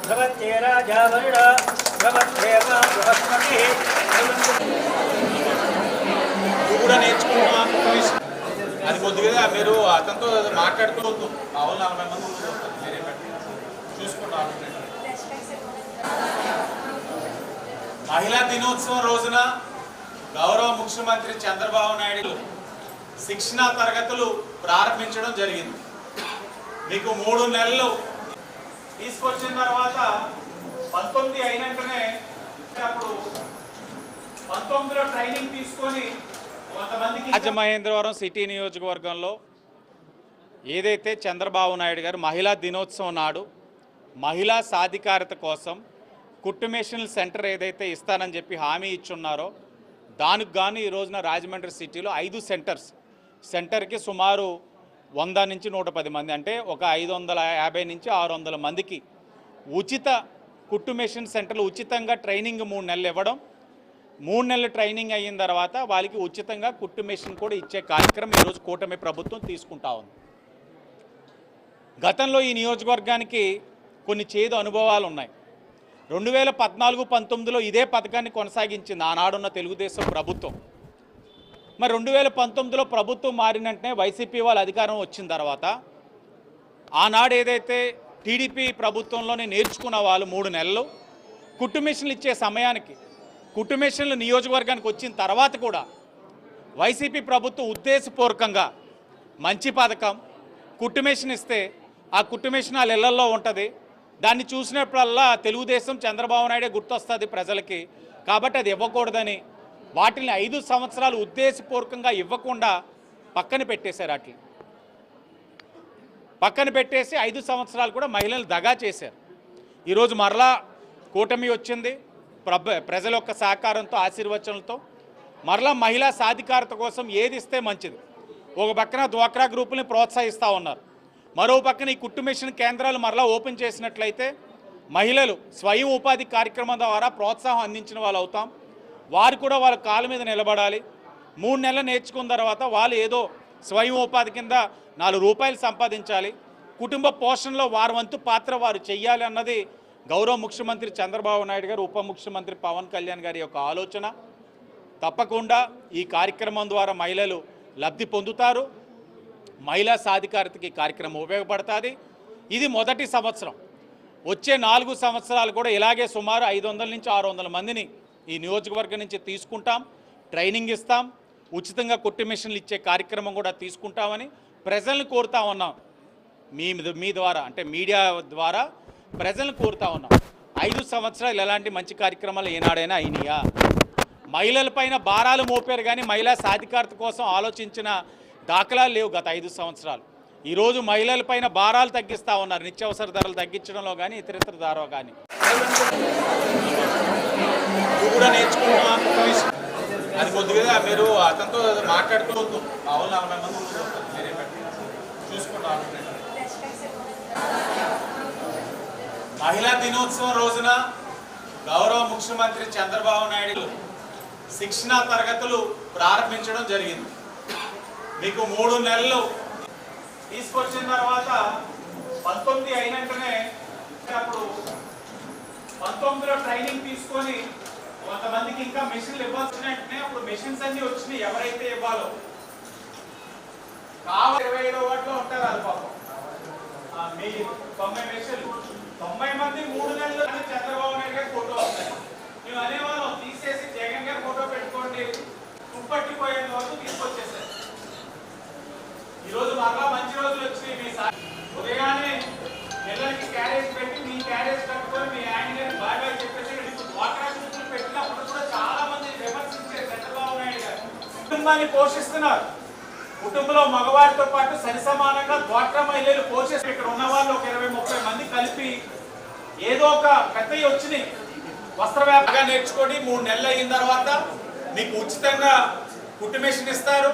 భగవంతే రాజా వరుణ బృహస్పతి కూడా నేర్చుకున్నా అది కొద్దిగా మీరు అతనితో మాట్లాడుకోవద్దు మా వాళ్ళు నలభై మంది మీరే పెట్టి చూసుకుంటాం మహిళా దినోత్సవం రోజున గౌరవ ముఖ్యమంత్రి చంద్రబాబు నాయుడు శిక్షణా తరగతులు ప్రారంభించడం జరిగింది. మీకు మూడు నెలలు. తీసుకొచ్చిన తర్వాత పంతొమ్మిది అయినాకనే అప్పుడు పంతొమ్మిదిలో ట్రైనింగ్ తీసుకొని కొంతమందికి రాజమహేంద్రవరం సిటీ నియోజకవర్గంలో ఏదైతే చంద్రబాబు నాయుడు గారు మహిళా దినోత్సవం నాడు మహిళా సాధికారత కోసం కుట్టుమేషనల్ సెంటర్ ఏదైతే ఇస్తానని చెప్పి హామీ ఇచ్చున్నారో దానికి గాను ఈ రోజున రాజమండ్రి సిటీలో ఐదు సెంటర్స్ సెంటర్కి సుమారు వంద నుంచి నూట పది మంది అంటే ఒక ఐదు వందల యాభై నుంచి ఆరు వందల మందికి ఉచిత కుట్టు మెషిన్ సెంటర్లు ఉచితంగా ట్రైనింగ్ మూడు నెలలు ఇవ్వడం. మూడు నెలలు ట్రైనింగ్ అయిన తర్వాత వాళ్ళకి ఉచితంగా కుట్టు మెషిన్ కూడా ఇచ్చే కార్యక్రమం ఈరోజు కూటమి ప్రభుత్వం తీసుకుంటా ఉంది. గతంలో ఈ నియోజకవర్గానికి కొన్ని చేదు అనుభవాలు ఉన్నాయి. రెండు వేల పద్నాలుగు పంతొమ్మిదిలో ఇదే పథకాన్ని కొనసాగించింది ఆనాడున్న తెలుగుదేశం ప్రభుత్వం. మరి రెండు వేల పంతొమ్మిదిలో ప్రభుత్వం మారిన వైసీపీ వాళ్ళ అధికారం వచ్చిన తర్వాత ఆనాడు ఏదైతే టీడీపీ ప్రభుత్వంలోనే నేర్చుకున్న వాళ్ళు మూడు నెలలు కుట్టుమిషన్లు ఇచ్చే సమయానికి కుట్టు నియోజకవర్గానికి వచ్చిన తర్వాత కూడా వైసీపీ ప్రభుత్వం ఉద్దేశపూర్వకంగా మంచి పథకం కుట్టు మిషన్ ఇస్తే ఆ కుట్టుమిషన్ వాళ్ళ ఇళ్ళల్లో ఉంటుంది. దాన్ని చూసినప్పుడల్లా తెలుగుదేశం చంద్రబాబు నాయుడే గుర్తొస్తుంది ప్రజలకి. కాబట్టి అది ఇవ్వకూడదని వాటిని ఐదు సంవత్సరాలు ఉద్దేశపూర్వకంగా ఇవ్వకుండా పక్కన పెట్టేశారు వాటిని. పక్కన పెట్టేసి ఐదు సంవత్సరాలు కూడా మహిళలు దగా చేశారు. ఈరోజు మరలా కూటమి వచ్చింది. ప్రభ ప్రజల యొక్క సహకారంతో ఆశీర్వచనలతో మరలా మహిళా సాధికారత కోసం ఏది ఇస్తే మంచిది. ఒక పక్కన డ్వాక్రా గ్రూపుల్ని ప్రోత్సహిస్తూ ఉన్నారు. మరో పక్కన ఈ కుట్టు మిషన్ కేంద్రాలు మరలా ఓపెన్ చేసినట్లయితే మహిళలు స్వయం ఉపాధి కార్యక్రమం ద్వారా ప్రోత్సాహం అందించిన వాళ్ళు అవుతాం వారు కూడా వాళ్ళ కాళ్ళ మీద నిలబడాలి. మూడు నెలలు నేర్చుకున్న తర్వాత వాళ్ళు ఏదో స్వయం ఉపాధి కింద నాలుగు రూపాయలు సంపాదించాలి. కుటుంబ పోషణలో వారి వంతు పాత్ర వారు చెయ్యాలి అన్నది గౌరవ ముఖ్యమంత్రి చంద్రబాబు నాయుడు గారు ఉప ముఖ్యమంత్రి పవన్ కళ్యాణ్ గారి యొక్క ఆలోచన. తప్పకుండా ఈ కార్యక్రమం ద్వారా మహిళలు లబ్ధి పొందుతారు. మహిళా సాధికారతకి కార్యక్రమం ఉపయోగపడుతుంది. ఇది మొదటి సంవత్సరం. వచ్చే నాలుగు సంవత్సరాలు కూడా ఇలాగే సుమారు ఐదు వందల నుంచి ఆరు వందల మందిని ఈ నియోజకవర్గం నుంచి తీసుకుంటాం ట్రైనింగ్ ఇస్తాం ఉచితంగా కొట్టి మిషన్లు ఇచ్చే కార్యక్రమం కూడా తీసుకుంటామని ప్రజల్ని కోరుతా ఉన్నాం. మీ మీ ద్వారా అంటే మీడియా ద్వారా ప్రజలను కోరుతా ఉన్నాం. ఐదు సంవత్సరాలు ఎలాంటి మంచి కార్యక్రమాలు ఏనాడైనా అయినాయా? మహిళలపైన భారాలు మోపారు కానీ మహిళా సాధికారత కోసం ఆలోచించిన దాఖలాలు లేవు గత ఐదు సంవత్సరాలు. ఈరోజు మహిళలపైన భారాలు తగ్గిస్తూ ఉన్నారు. నిత్యావసర ధరలు తగ్గించడంలో కానీ ఇతరితర ధరలో కానీ కూడా నేర్చుకున్నా అది కొద్దిగా మీరు అతనితో మాట్లాడుకోవద్దు అవును వాళ్ళు నలభై మంది మీరే పెట్టి చూసుకుంటాం మహిళా దినోత్సవం రోజున గౌరవ ముఖ్యమంత్రి చంద్రబాబు నాయుడు శిక్షణా తరగతులు ప్రారంభించడం జరిగింది. మీకు మూడు నెలలు. తీసుకొచ్చిన తర్వాత పంతొమ్మిది అయినాకనే అప్పుడు పంతొమ్మిదిలో ట్రైనింగ్ తీసుకొని కొంతమందికి ఇంకా మెషిన్లు ఇవ్వాల్సిన వెంటనే అప్పుడు మెషిన్స్ అన్ని వచ్చినాయి. ఎవరైతే ఇవ్వాలో. కావాలి ఇరవై ఐదో వాటిలో ఉంటారు అది పాపం. మీ తొంభై మెషిన్లు. తొంభై మంది మూడు నెలలు చంద్రబాబు కుటుంబాన్ని పోషిస్తున్నారు. కుటుంబంలో మగవారితో పాటు సరి సమానంగా ద్వాట్రా మహిళలు పోషిస్తారు ఇక్కడ ఉన్న వాళ్ళు ఒక ఇరవై ముప్పై మంది కలిపి ఏదో ఒక పెద్దవి వచ్చినాయి. వస్త్ర వ్యాపారంగా నేర్చుకోండి మూడు నెలలు అయిన తర్వాత మీకు ఉచితంగా కుట్టు ఇస్తారు.